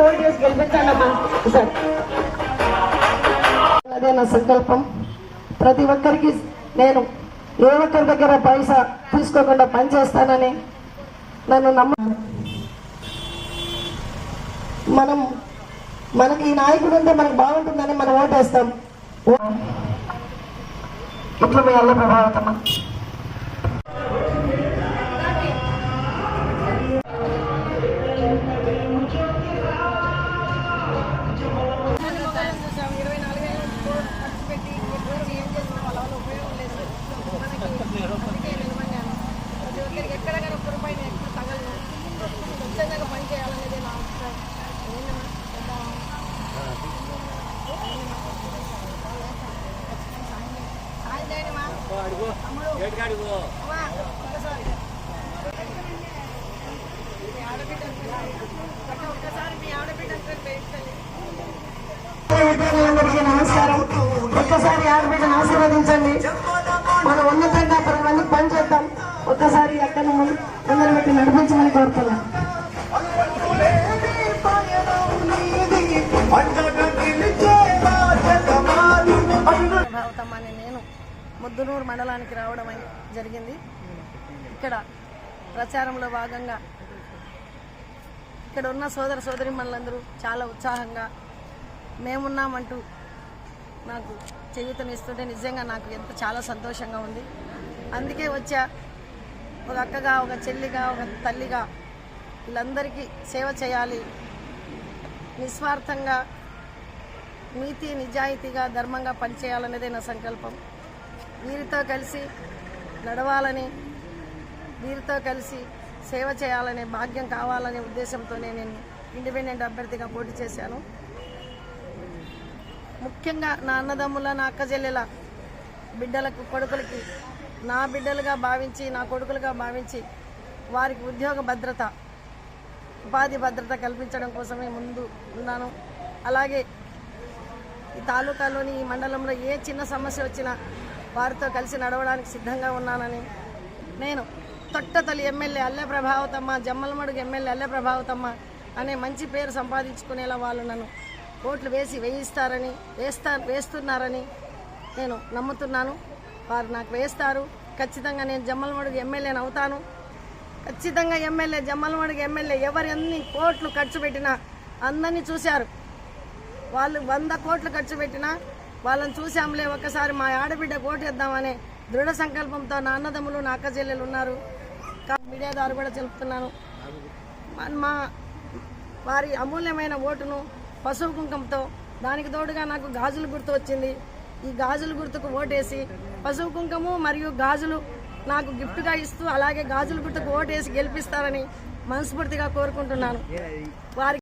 Four vote చేసి గెలిపించండమ్మా sir. అదే నా సంకల్పం. ప్రతి ఒక్కరికి నేను ఏ ఒక్కరి దగ్గర పైసా తీసుకోకుండా పనిచేస్తానని నన్ను నమ్మ మనం మనకి ఈ నాయకుడు ఉంటే మనకు బాగుంటుందని మనం ఓటేస్తాం. ఇట్లా మీ అల్ల ప్రభావితమా? నమస్కారం ఒక్కసారి ఆడబిడ్డను ఆశీర్వదించండి. మనం ఉన్నతంగా పది మందికి పని చేద్దాం ఒక్కసారి అక్కడ ముందర పెట్టి నడిపించమని కోరుతున్నాం. ముద్దునూరు మండలానికి రావడం జరిగింది. ఇక్కడ ప్రచారంలో భాగంగా ఇక్కడ ఉన్న సోదర సోదరి మనందరూ చాలా ఉత్సాహంగా మేమున్నామంటూ నాకు చేయూతనిస్తుంటే నిజంగా నాకు ఎంత చాలా సంతోషంగా ఉంది. అందుకే వచ్చా ఒక అక్కగా ఒక చెల్లిగా ఒక తల్లిగా వీళ్ళందరికీ సేవ చేయాలి. నిస్వార్థంగా నీతి నిజాయితీగా ధర్మంగా పనిచేయాలనేదే నా సంకల్పం. వీరితో కలిసి నడవాలని వీరితో కలిసి సేవ చేయాలనే భాగ్యం కావాలనే ఉద్దేశంతోనే నేను ఇండిపెండెంట్ అభ్యర్థిగా పోటీ చేశాను. ముఖ్యంగా నా అన్నదమ్ముల నా అక్కజెల్లెల బిడ్డలకు కొడుకులకి నా బిడ్డలుగా భావించి నా కొడుకులుగా భావించి వారికి ఉద్యోగ భద్రత ఉపాధి భద్రత కల్పించడం కోసమే ముందు ఉన్నాను. అలాగే ఈ తాలూకాలోని ఈ మండలంలో ఏ చిన్న సమస్య వచ్చినా వారితో కలిసి నడవడానికి సిద్ధంగా ఉన్నానని నేను తొట్టతలి ఎమ్మెల్యే అల్లె ప్రభావతమ్మ జమ్మలమడుగు ఎమ్మెల్యే అల్లె ప్రభావతమ్మ అనే మంచి పేరు సంపాదించుకునేలా వాళ్ళు నన్ను ఓట్లు వేసి వేయిస్తారని వేస్తా వేస్తున్నారని నేను నమ్ముతున్నాను. వారు నాకు వేస్తారు. ఖచ్చితంగా నేను జమ్మలమడుగు ఎమ్మెల్యేని అవుతాను. ఖచ్చితంగా ఎమ్మెల్యే జమ్మలమడుగు ఎమ్మెల్యే ఎవరు ఎన్ని కోట్లు ఖర్చు పెట్టినా అందరినీ చూశారు. వాళ్ళు వంద కోట్లు ఖర్చు పెట్టినా వాళ్ళని చూసాంలే ఒక్కసారి మా ఆడబిడ్డ కోటేద్దామనే దృఢ సంకల్పంతో నా అన్నదమ్ములు నా అక్క చెల్లెలు ఉన్నారు. కా- మీడియా ద్వారా కూడా తెలుపుతున్నాను మా- వారి అమూల్యమైన ఓటును పశువు కుంకంతో దానికి తోడుగా నాకు గాజులు గుర్తు వచ్చింది. ఈ గాజుల గుర్తుకు ఓటేసి పశువు కుంకము మరియు గాజులు నాకు గిఫ్ట్గా ఇస్తూ అలాగే గాజుల గుర్తుకు ఓటేసి గెలిపిస్తారని మనస్ఫూర్తిగా కోరుకుంటున్నాను. వారి